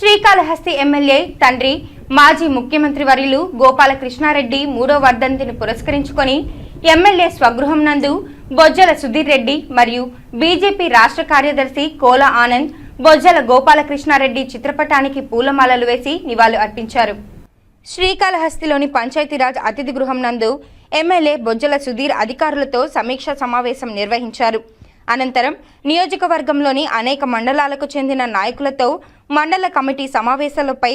Srikalahasti MLA తండ్రి మాజీ ముఖ్యమంత్రి వర్యులు గోపాలకృష్ణారెడ్డి మూడో వర్ధంతిని పురస్కరించుకొని ఎమ్మెల్యే స్వగృహం నందు బొజ్జల సుధీర్ రెడ్డి మరియు బీజేపీ రాష్ట్ర కార్యదర్శి కోల ఆనంద్ బొజ్జల గోపాలకృష్ణారెడ్డి చిత్రపటానికి పూలమాలలు వేసి నివాళులు అర్పించారు. శ్రీకాళహస్తిలోని పంచాయతీరాజ్ అతిథి గృహం నందు ఎమ్మెల్యే బొజ్జల సుధీర్ అధికారులతో సమీక్షా సమావేశం నిర్వహించారు. అనంతరం నియోజకవర్గంలోని అనేక మండలాలకు చెందిన నాయకులతో మండల కమిటీ సమావేశాలపై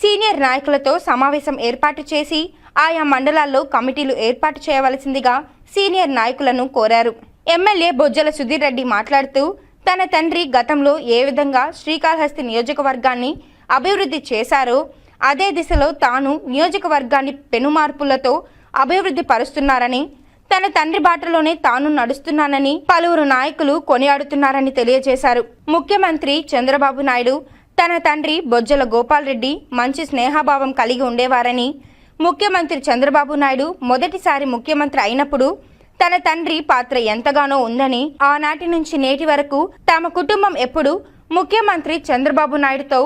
సీనియర్ నాయకులతో సమావేశం ఏర్పాటు చేసి ఆయా మండలాల్లో కమిటీలు ఏర్పాటు చేయవలసిందిగా సీనియర్ నాయకులను కోరారు. ఎమ్మెల్యే బొజ్జల సుధీర్ రెడ్డి మాట్లాడుతూ తన తండ్రి గతంలో ఏ విధంగా శ్రీకాళహస్తి నియోజకవర్గాన్ని అభివృద్ధి చేశారో అదే దిశలో తాను నియోజకవర్గాన్ని పెనుమార్పులతో అభివృద్ధి పరుస్తున్నారని తన తండ్రి బాటలోనే తాను నడుస్తున్నానని పలువురు నాయకులు కొనియాడుతున్నారని తెలియజేశారు. ముఖ్యమంత్రి చంద్రబాబు నాయుడు తన తండ్రి బొజ్జల గోపాల్ రెడ్డి మంచి స్నేహభావం కలిగి ఉండేవారని ముఖ్యమంత్రి చంద్రబాబు నాయుడు మొదటిసారి ముఖ్యమంత్రి అయినప్పుడు తన తండ్రి పాత్ర ఎంతగానో ఉందని ఆనాటి నుంచి నేటి వరకు తమ కుటుంబం ఎప్పుడు ముఖ్యమంత్రి చంద్రబాబు నాయుడుతో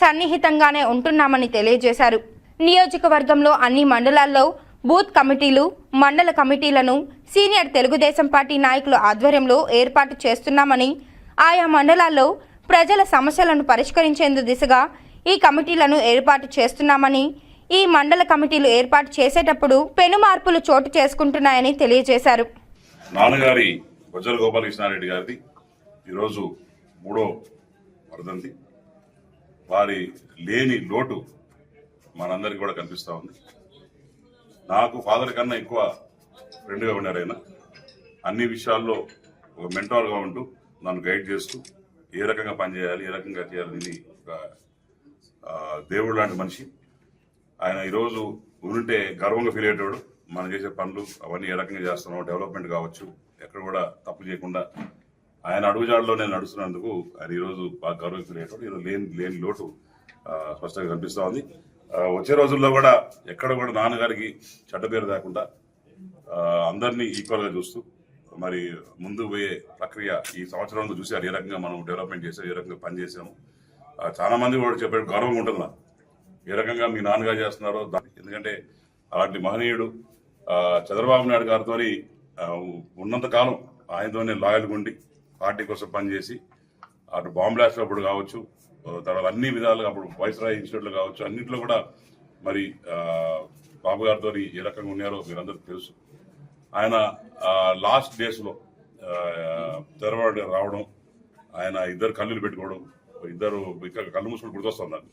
సన్నిహితంగానే ఉంటున్నామని తెలియజేశారు. నియోజకవర్గంలో అన్ని మండలాల్లో బూత్ కమిటీలు మండల కమిటీలను సీనియర్ తెలుగుదేశం పార్టీ నాయకుల ఆధ్వర్యంలో ఏర్పాటు చేస్తున్నామని ఆయా మండలాల్లో ప్రజల సమస్యలను పరిష్కరించేందు దిశగా ఈ కమిటీలను ఏర్పాటు చేస్తున్నామని ఈ మండల కమిటీలు ఏర్పాటు చేసేటప్పుడు పెను మార్పులు చోటు చేసుకుంటున్నాయని తెలియజేశారు. నాన్నగారి బొజ్జల గోపాలకృష్ణారెడ్డి గారిది. ఈరోజు మూడో వర్ధంతి వారి లేని లోటు మనందరికీ కూడా కనిపిస్తూ ఉంది. నాకు ఫాదర్ కన్నా ఎక్కువ ఫ్రెండ్గా ఉన్నారు ఆయన. అన్ని విషయాల్లో ఒక మెంటార్గా ఉంటూ నన్ను గైడ్ చేస్తూ ఏ రకంగా పనిచేయాలి ఏ రకంగా చేయాలని ఒక దేవుడు లాంటి మనిషి. ఆయన ఈరోజు ఉంటే గర్వంగా ఫీల్ అయ్యేటోడు. మనం చేసే పనులు అవన్నీ ఏ రకంగా చేస్తున్నాం డెవలప్మెంట్ కావచ్చు ఎక్కడ కూడా తప్పు చేయకుండా. ఆయన అడుగుజాడలో నేను నడుస్తున్నందుకు ఆయన ఈరోజు బాగా గర్వంగా ఫీల్ అయ్యేటోడు. ఈరోజు లేని లేని లోటు స్పష్టంగా కనిపిస్తూ ఉంది. వచ్చే రోజుల్లో కూడా ఎక్కడ కూడా నాన్నగారికి చెడ్డ పేరు లేకుండా అందరినీ ఈక్వల్గా చూస్తూ మరి ముందు పోయే ప్రక్రియ ఈ సంవత్సరంలో చూసారు ఏ రకంగా మనం డెవలప్మెంట్ చేసాం ఏ రకంగా పనిచేసాము చాలా మంది కూడా చెప్పే గౌరవం ఉంటుంది నాకు ఏ రకంగా మీ నాన్నగారు చేస్తున్నారో ఎందుకంటే అలాంటి మహనీయుడు చంద్రబాబు నాయుడు గారితో ఉన్నంత కాలం ఆయనతోనే లాయల్గా ఉండి పార్టీ కోసం పనిచేసి అటు బాంబ్ బ్లాస్ట్ అప్పుడు కావచ్చు తర్వాత అన్ని విధాలుగా అప్పుడు వైస్ రాయ్ ఇన్స్టిట్యూట్లు కావచ్చు అన్నింటిలో కూడా మరి బాబు గారితో ఏ రకంగా ఉన్నారో మీరందరికీ తెలుసు. ఆయన లాస్ట్ డేస్లో తెరవాడు రావడం ఆయన ఇద్దరు కళ్ళులు పెట్టుకోవడం ఇద్దరు ఇక్కడ కళ్ళు మూసుకొని గుర్తొస్తాం నాకు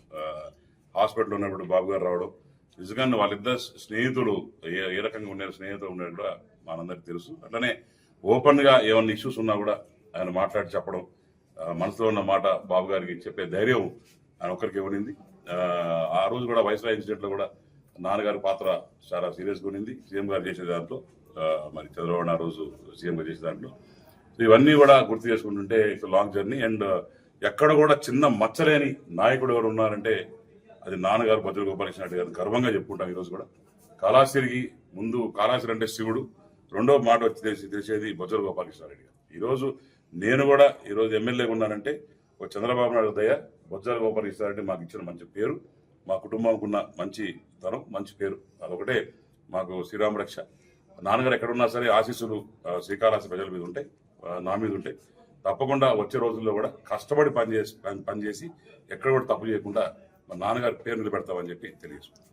హాస్పిటల్ ఉన్నప్పుడు బాబు గారు రావడం నిజంగా వాళ్ళిద్దరు స్నేహితులు ఏ ఏ రకంగా ఉన్నారు స్నేహితులు ఉన్నారు కూడా మనందరికీ తెలుసు. అట్లనే ఓపెన్గా ఏమన్నా ఇష్యూస్ ఉన్నా కూడా ఆయన మాట్లాడి చెప్పడం మనసులో ఉన్న మాట బాబు గారికి చెప్పే ధైర్యం ఆయన ఒక్కరికి ఇవ్వనింది. ఆ, రోజు కూడా వైస్రాయ్ ఇన్సిడెంట్లో కూడా నాన్నగారి పాత్ర చాలా సీరియస్గా ఉన్నింది. సీఎం గారు చేసే దాంట్లో మరి చంద్రబాబు ఆ రోజు సీఎంగా చేసే దాంట్లో. సో ఇవన్నీ కూడా గుర్తు చేసుకుంటుంటే ఇట్స్ లాంగ్ జర్నీ అండ్ ఎక్కడ కూడా చిన్న మచ్చలేని నాయకుడు ఎవరు ఉన్నారంటే అది నాన్నగారు భద్రుడు గోపాలకృష్ణ గారు. గర్వంగా చెప్పుకుంటాం ఈరోజు కూడా. కాళాశ్రికి ముందు కాళాశ్రి అంటే శివుడు రెండో మాట వచ్చి తెలిసి తెలిసేది భద్రుడు గోపాలకృష్ణారెడ్డి గారు. ఈరోజు నేను కూడా ఈరోజు ఎమ్మెల్యేగా ఉన్నానంటే ఒక చంద్రబాబు నాయుడు దయ బొజ్జల గోపాలకృష్ణారెడ్డి మాకు ఇచ్చిన మంచి పేరు మా కుటుంబానికి ఉన్న మంచి తరం మంచి పేరు. అదొకటే మాకు శ్రీరామ రక్ష. నాన్నగారు ఎక్కడున్నా సరే ఆశీస్సులు ఆ, శ్రీకాళహస్తి ప్రజల మీద ఉంటాయి నా మీద ఉంటాయి తప్పకుండా వచ్చే రోజుల్లో కూడా కష్టపడి పనిచేసి పని- పనిచేసి ఎక్కడ కూడా తప్పు చేయకుండా మా నాన్నగారి పేరు నిలబెడతామని చెప్పి తెలియజేసుకుంటాం